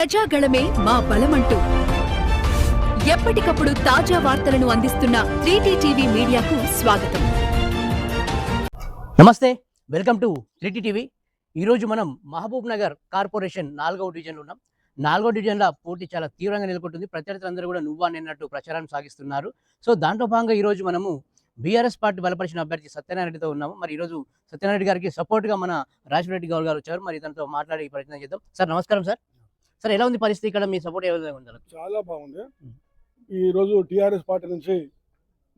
ప్రజాగళమే మా బలమంటూ. ఎప్పటికప్పుడు తాజా వార్తలను అందిస్తున్న త్రీటీ టీవీ మీడియాకు స్వాగతం. నమస్తే వెల్కమ్ టు త్రిటి టీవీ. ఈరోజు మనం మహబూబ్ నగర్ కార్పొరేషన్ నాలుగవ డివిజన్లో ఉన్నాం. నాలుగో డివిజన్లో పోటీ చాలా తీవ్రంగా నెలకొంటుంది. ప్రత్యర్థులందరూ కూడా నువ్వా నిన్నట్టు ప్రచారం సాగిస్తున్నారు. సో దాంట్లో భాగంగా ఈరోజు మనము బీఆర్ఎస్ పార్టీ బలపరిచిన అభ్యర్థి సత్యనారాయణ రెడ్డితో ఉన్నాము. మరి ఈరోజు సత్యనారాయణ గారికి సపోర్ట్గా మన రాజరెడ్డి గౌడ్ గారు వచ్చారు. మరి తనతో మాట్లాడే ప్రయత్నం చేద్దాం. సార్ నమస్కారం సార్. సార్ ఎలా ఉంది పరిస్థితి? ఇక్కడ మీ సపోర్ట్ ఏ విధంగా చాలా బాగుంది. ఉం. ఈరోజు టీఆర్ఎస్ పార్టీ నుంచి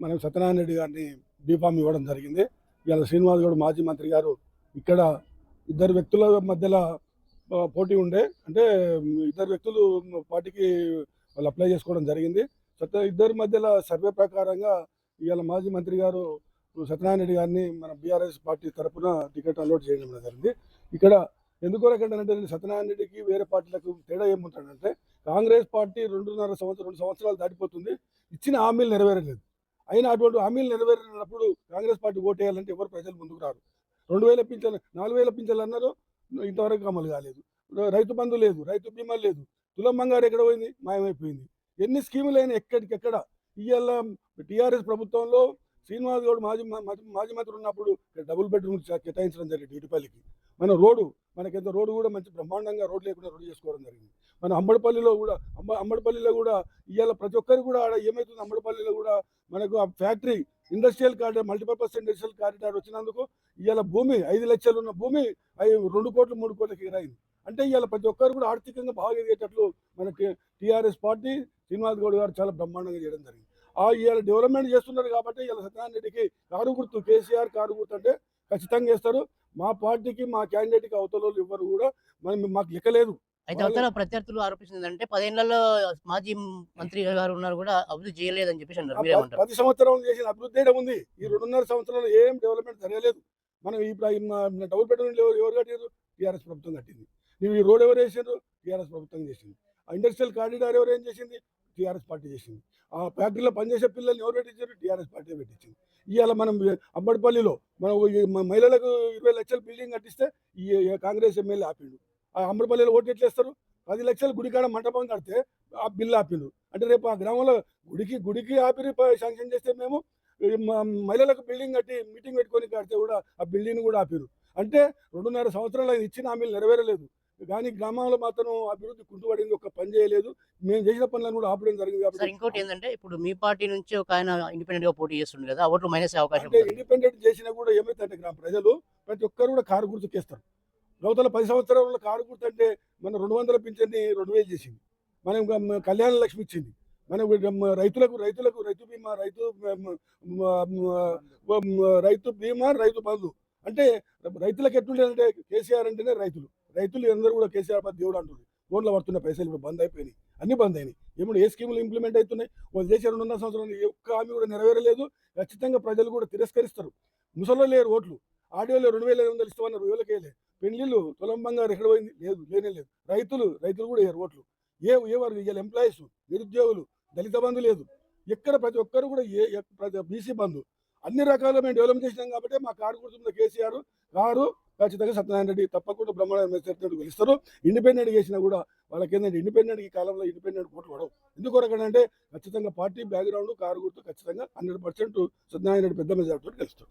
మనం సత్యనారాయణ రెడ్డి గారిని బీఫామ్ ఇవ్వడం జరిగింది. ఇవాళ శ్రీనివాస్ గౌడ్ మాజీ మంత్రి గారు ఇక్కడ ఇద్దరు వ్యక్తుల మధ్యలో పోటీ ఉండే. అంటే ఇద్దరు వ్యక్తులు పార్టీకి వాళ్ళు అప్లై చేసుకోవడం జరిగింది. సత్య ఇద్దరి మధ్యలో సర్వే ప్రకారంగా ఇవాళ మాజీ మంత్రి గారు సత్యనారాయణ రెడ్డి గారిని మన బీఆర్ఎస్ పార్టీ తరఫున టికెట్ అలౌట్ చేయడం జరిగింది. ఇక్కడ ఎందుకోరకంటే సత్యనారాయణ రెడ్డికి వేరే పార్టీలకు తేడా ఏముంటాడంటే కాంగ్రెస్ పార్టీ రెండున్నర సంవత్సరం రెండు సంవత్సరాలు దాటిపోతుంది. ఇచ్చిన హామీలు నెరవేరలేదు. అయినా అటువంటి హామీలు నెరవేరినప్పుడు కాంగ్రెస్ పార్టీ ఓటేయాలంటే ఎవరు ప్రజలు ముందుకు రారు. రెండు వేల పింఛన్లు నాలుగు వేల పింఛన్లు అన్నారు ఇంతవరకు అమలు కాలేదు. రైతు బంధు లేదు రైతు బీమా లేదు. తులం బంగారు ఎక్కడ పోయింది? మాయమైపోయింది. ఎన్ని స్కీములు అయినా ఎక్కడికెక్కడ? ఇవాళ టీఆర్ఎస్ ప్రభుత్వంలో శ్రీనివాస్ గౌడ్ మాజీ మాజీ మంత్రి ఉన్నప్పుడు డబుల్ బెడ్రూమ్ కేటాయించడం జరిగింది ఇటుపల్లికి. మన రోడ్డు మనకెంత రోడ్డు కూడా మంచి బ్రహ్మాండంగా రోడ్ లేకుండా రోడ్డు చేసుకోవడం జరిగింది. మన అంబడిపల్లిలో కూడా అంబ అంబడిపల్లిలో కూడా ఇవాళ ప్రతి ఒక్కరు కూడా ఆడ ఏమవుతుంది అంబడిపల్లిలో కూడా మనకు ఆ factory industrial corridor multipurpose industrial corridor వచ్చినందుకు ఇవాళ భూమి ఐదు లక్షలు ఉన్న భూమి అవి రెండు కోట్లు మూడు కోట్లకి ఎగిరైంది అంటే ఇవాళ ప్రతి ఒక్కరు కూడా ఆర్థికంగా బాగా ఎదిగేటట్లు మనకి టీఆర్ఎస్ పార్టీ శ్రీనివాస్ గౌడ్ గారు చాలా బ్రహ్మాండంగా చేయడం జరిగింది. ఇవాళ డెవలప్మెంట్ చేస్తున్నారు కాబట్టి ఇవాళ సత్యనారాయణ రెడ్డికి కారు గుర్తు కేసీఆర్ కారు గుర్తు అంటే ఖచ్చితంగా వేస్తారు మా పార్టీకి మా క్యాండిడేట్కి అవతల ఎవ్వరు కూడా మనం మాకు లెక్కలేదు అయితే అవతల ప్రత్యర్థులు ఆరోపిస్తుంది అంటే పదేళ్ళలో మాజీ మంత్రి గారు ఉన్నారు కూడా అభివృద్ధి చేయలేదని చెప్పేసి అన్నారు. పది సంవత్సరాలు చేసిన అభివృద్ధి ఉంది. ఈ రెండున్నర సంవత్సరాలు ఏం డెవలప్మెంట్ జరగలేదు. మనం ఇప్పుడు డబుల్ బెడ్రూమ్ ఎవరు ఎవరు కట్టారు టీఆర్ఎస్ ప్రభుత్వం కట్టింది. నువ్వు ఈ రోడ్ ఎవరు వేసారు టీఆర్ఎస్ ప్రభుత్వం చేసింది. ఇండస్ట్రియల్ కారిడార్ ఎవరు ఏం చేసింది? టీఆర్ఎస్ పార్టీ చేసింది. ఆ ఫ్యాక్టరీలో పనిచేసే పిల్లల్ని ఎవరు పెట్టించారు? టీఆర్ఎస్ పార్టీ పెట్టించింది. ఇవాళ మనం అంబడిపల్లిలో మనం ఈ మహిళలకు ఇరవై లక్షల బిల్డింగ్ కట్టిస్తే ఈ కాంగ్రెస్ ఎమ్మెల్యే ఆపిండు. ఆ అంబడిపల్లిలో ఓట్లు ఎట్లేస్తారు పది లక్షలు గుడికాడ మంటపం కడితే ఆ బిల్లు ఆపిండు. అంటే రేపు ఆ గ్రామంలో గుడికి గుడికి ఆపిరి శాంక్షన్ చేస్తే మేము మహిళలకు బిల్డింగ్ కట్టి మీటింగ్ పెట్టుకొని కడితే కూడా ఆ బిల్డింగ్ కూడా ఆపిరు. అంటే రెండున్నర సంవత్సరాలు ఇచ్చిన హామీలు నెరవేరలేదు. కానీ గ్రామంలో మాత్రం అభివృద్ధి కుంటుపడింది ఒక పని చేయలేదు. మేము చేసిన పనులను కూడా ఆపడం జరిగింది సార్ ఇంకోటి కాబట్టి ఏంటంటే ఇప్పుడు మీ పార్టీ నుంచి ఒక ఆయన ఇండిపెండెంట్గా పోటీ చేస్తుండే కదా ఓట్లు మైనస్ అవకాశం అంటే. ఇండిపెండెంట్ చేసినా కూడా ఏమైతే గ్రామ ప్రజలు ప్రతి ఒక్కరు కూడా కారు గుర్తుకేస్తారు. గౌతల పది సంవత్సరాల కారు గుర్తు అంటే మన రెండు వందల పింఛన్ని రెండు వేలు చేసింది. మనం కళ్యాణ లక్ష్మి ఇచ్చింది. మనం రైతులకు రైతులకు రైతు బీమా రైతు రైతు బీమా రైతు బంధు. అంటే రైతులకు ఎట్లుండేదంటే కేసీఆర్ అంటేనే రైతులు. రైతులు అందరూ కూడా కేసీఆర్ పై దేవుడు అంటుంది ఫోన్లో పడుతున్న పైసలు ఇప్పుడు బంద్ అయిపోయినాయి. అన్ని బంద్ అయినాయి. ఇప్పుడు ఏ స్కీములు ఇంప్లిమెంట్ అవుతున్నాయి వాళ్ళు చేసే రెండున్నర సంవత్సరాలు ఒక్క హామీ కూడా నెరవేరలేదు. ఖచ్చితంగా ప్రజలు కూడా తిరస్కరిస్తారు. ముసలో లేరు ఓట్లు. ఆడియోలో రెండు వేల ఐదు వందలు ఇస్తామన్నారు. వేలకేలే పెళ్ళిళ్ళు తులం ఎక్కడ పోయింది? లేదు లేనే లేదు. రైతులు రైతులు కూడా వేయరు ఓట్లు. ఏ ఏ వారు ఇవాళ ఎంప్లాయీస్ నిరుద్యోగులు దళిత బంధు లేదు. ఎక్కడ ప్రతి ఒక్కరు కూడా ఏ ప్రతి బీసీ బంధు. అన్ని రకాల మేము డెవలప్ చేసినాం కాబట్టి మా కారు గుర్తున్న కేసీఆర్ కారు ఖచ్చితంగా సత్యనారాయణ రెడ్డి తప్పకుండా బ్రహ్మాండ మెచ్చరినట్టు గెలుస్తారు ఇండిపెండెంట్ చేసినా కూడా వాళ్ళకి ఏంటంటే ఇండిపెండెంట్ ఈ కాలంలో ఇండిపెండెంట్ ఓట్లు పడవు. ఎందుకు అంటే ఖచ్చితంగా పార్టీ బ్యాక్గ్రౌండ్ కారు గుర్తు ఖచ్చితంగా హండ్రెడ్ పర్సెంట్ సత్యనారాయణ రెడ్డి పెద్ద మెజార్టీ గెలుస్తారు.